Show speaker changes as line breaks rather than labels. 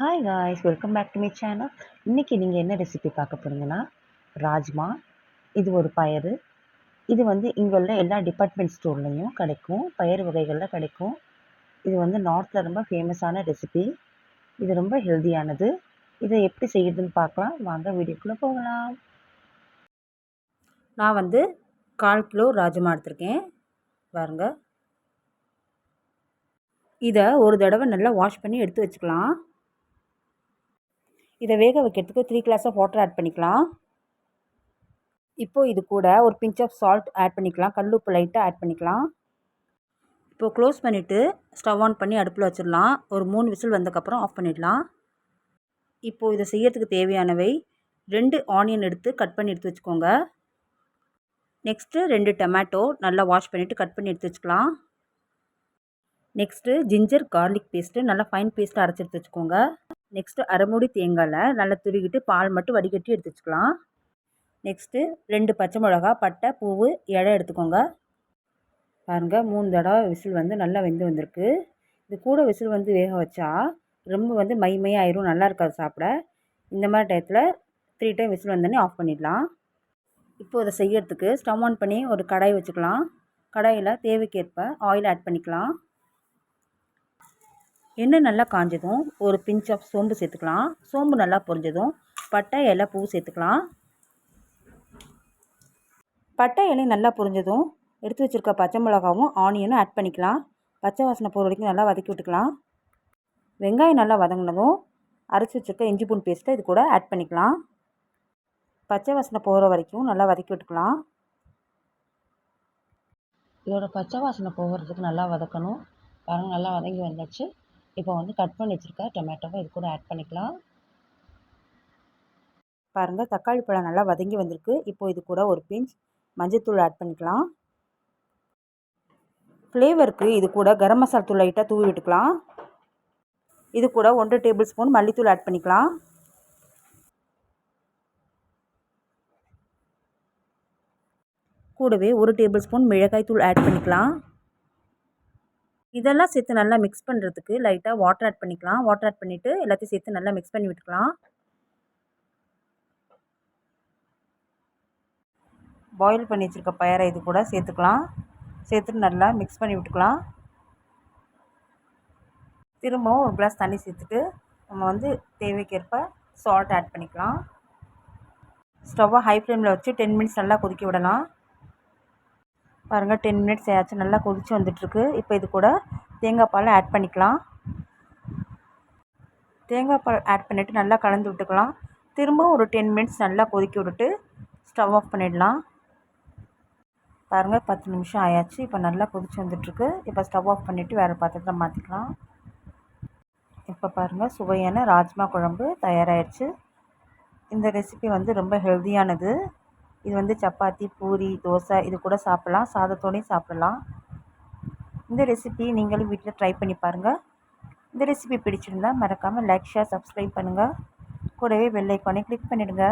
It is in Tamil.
Hi guys welcome back to my channel இன்றைக்கி நீங்கள் என்ன ரெசிபி பார்க்க போகிறீங்கன்னா ராஜ்மா இது ஒரு பயறு. இது வந்து இங்கே உள்ள எல்லா டிபார்ட்மெண்ட் ஸ்டோர்லேயும் கிடைக்கும். பயறு வகைகளில் கிடைக்கும். இது வந்து நார்த்தில் ரொம்ப ஃபேமஸான ரெசிபி இது ரொம்ப ஹெல்தியானது இதை எப்படி செய்யுதுன்னு பார்க்கலாம். வாங்க வீடியோக்குள்ளே போகலாம்.
நான் வந்து கால் கிலோ ராஜ்மா எடுத்திருக்கேன். பாருங்கள் இதை ஒரு தடவை நல்லா வாஷ் பண்ணி எடுத்து வச்சுக்கலாம். இதை வேக வைக்கிறதுக்கு three glass of water add பண்ணிக்கலாம். இப்போது இது கூட ஒரு பிஞ்ச் ஆஃப் சால்ட் ஆட் பண்ணிக்கலாம். கல் உப்பு லைட்டாக ஆட் பண்ணிக்கலாம். இப்போது க்ளோஸ் பண்ணிவிட்டு ஸ்டவ் ஆன் பண்ணி அடுப்பில் வச்சிடலாம். ஒரு மூணு விசில் வந்ததுக்கப்புறம் ஆஃப் பண்ணிடலாம். இப்போது இதை செய்யறதுக்கு தேவையானவை ரெண்டு ஆனியன் எடுத்து கட் பண்ணி எடுத்து வச்சுக்கோங்க. நெக்ஸ்ட்டு ரெண்டு டொமேட்டோ நல்லா வாஷ் பண்ணிவிட்டு கட் பண்ணி எடுத்து வச்சுக்கலாம். நெக்ஸ்ட்டு ஜிஞ்சர் கார்லிக் பேஸ்ட்டு நல்லா ஃபைன் பேஸ்ட்டாக அரைச்சி எடுத்து வச்சுக்கோங்க. நெக்ஸ்ட்டு அரைமுடி தேங்காயில் நல்லா துருவிட்டு பால் மட்டும் வடிகட்டி எடுத்து வச்சுக்கலாம். நெக்ஸ்ட்டு ரெண்டு பச்சை மிளகா பட்டை பூவு இலை எடுத்துக்கோங்க. பாருங்கள் மூணு தடவை விசில் வந்து நல்லா வெந்து வந்திருக்கு. இது கூட விசில் வந்து வேக வச்சா ரொம்ப வந்து மை மை ஆயிரும் நல்லா இருக்காது சாப்பிட. இந்த மாதிரி டயத்தில் த்ரீ டைம் விசில் வந்தோடனே ஆஃப் பண்ணிடலாம். இப்போது அதை செய்யறதுக்கு ஸ்டவ் ஆன் பண்ணி ஒரு கடாய் வச்சுக்கலாம். கடாயில் தேவைக்கேற்ப ஆயில் ஆட் பண்ணிக்கலாம். எண்ணெய் நல்லா காஞ்சதும் ஒரு பிஞ்ச் ஆஃப் சோம்பு சேர்த்துக்கலாம். சோம்பு நல்லா பொரிஞ்சதும் பட்டை இலை பூ சேர்த்துக்கலாம். பட்டை இலை நல்லா பொரிஞ்சதும் எடுத்து வச்சுருக்க பச்சை மிளகாவும் ஆனியனும் ஆட் பண்ணிக்கலாம். பச்சை வாசனை போகிற வரைக்கும் நல்லா வதக்கி விட்டுக்கலாம். வெங்காயம் நல்லா வதங்கினதும் அரைச்சி வச்சுருக்க இஞ்சி பூண்டு பேஸ்ட்டை இது கூட ஆட் பண்ணிக்கலாம். பச்சை வாசனை போகிற வரைக்கும் நல்லா வதக்கி விட்டுக்கலாம்.
இதோட பச்சை வாசனை போகிறதுக்கு நல்லா வதக்கணும். பாருங்கள் நல்லா வதங்கி வந்தாச்சு. இப்போ வந்து கட் பண்ணி வச்சுருக்க டொமேட்டோவை இது கூட ஆட் பண்ணிக்கலாம்.
பாருங்கள் தக்காளி பழம் நல்லா வதங்கி வந்திருக்கு. இப்போ இது கூட ஒரு பிஞ்ச் மஞ்சத்தூள் ஆட் பண்ணிக்கலாம். ஃப்ளேவருக்கு இது கூட கரம் மசாலா தூள் லைட்டாக தூவி விட்டுக்கலாம். இது கூட ஒன்றரை டேபிள் ஸ்பூன் மல்லித்தூள் ஆட் பண்ணிக்கலாம். கூடவே ஒரு டேபிள் ஸ்பூன் மிளகாய் தூள் ஆட் பண்ணிக்கலாம். இதெல்லாம் சேர்த்து நல்லா மிக்ஸ் பண்ணுறதுக்கு லைட்டாக வாட்டர் ஆட் பண்ணிக்கலாம். வாட்டர் ஆட் பண்ணிவிட்டு எல்லாத்தையும் சேர்த்து நல்லா மிக்ஸ் பண்ணி விட்டுக்கலாம். பாயில் பண்ணி வச்சுருக்க பயரை இது கூட சேர்த்துக்கலாம். சேர்த்துட்டு நல்லா மிக்ஸ் பண்ணி விட்டுக்கலாம். திரும்பவும் ஒரு கிளாஸ் தண்ணி சேர்த்துட்டு நம்ம வந்து தேவைக்கேற்ப சால்ட் ஆட் பண்ணிக்கலாம். ஸ்டவ்வை ஹை ஃப்ளேமில் வச்சு டென் மினிட்ஸ் நல்லா கொதிக்க விடலாம். பாருங்கள் டென் மினிட்ஸ் ஆச்சு. நல்லா கொதித்து வந்துட்டுருக்கு. இப்போ இது கூட தேங்காய் பால் ஆட் பண்ணிக்கலாம். தேங்காய் பால் ஆட் பண்ணிவிட்டு நல்லா கலந்து விட்டுக்கலாம். திரும்ப ஒரு டென் மினிட்ஸ் நல்லா கொதிக்க விட்டுட்டு ஸ்டவ் ஆஃப் பண்ணிடலாம். பாருங்கள் பத்து நிமிஷம் ஆயாச்சு. இப்போ நல்லா கொதிச்சு வந்துட்டுருக்கு. இப்போ ஸ்டவ் ஆஃப் பண்ணிவிட்டு வேறு பாத்திரத்தில் மாற்றிக்கலாம் இப்போ பாருங்கள் சுவையான ராஜ்மா குழம்பு தயாராகிடுச்சு இந்த ரெசிபி வந்து ரொம்ப ஹெல்த்தியானது இது வந்து சப்பாத்தி பூரி தோசை இது கூட சாப்பிட்லாம். சாதத்தோடையும் சாப்பிட்லாம். இந்த ரெசிபி நீங்களும் வீட்டில் ட்ரை பண்ணி பாருங்கள் இந்த ரெசிபி பிடிச்சிருந்தால் மறக்காமல் லைக் ஷேர் சப்ஸ்கிரைப் பண்ணுங்கள் கூடவே பெல் ஐக்கானே கிளிக் பண்ணிவிடுங்க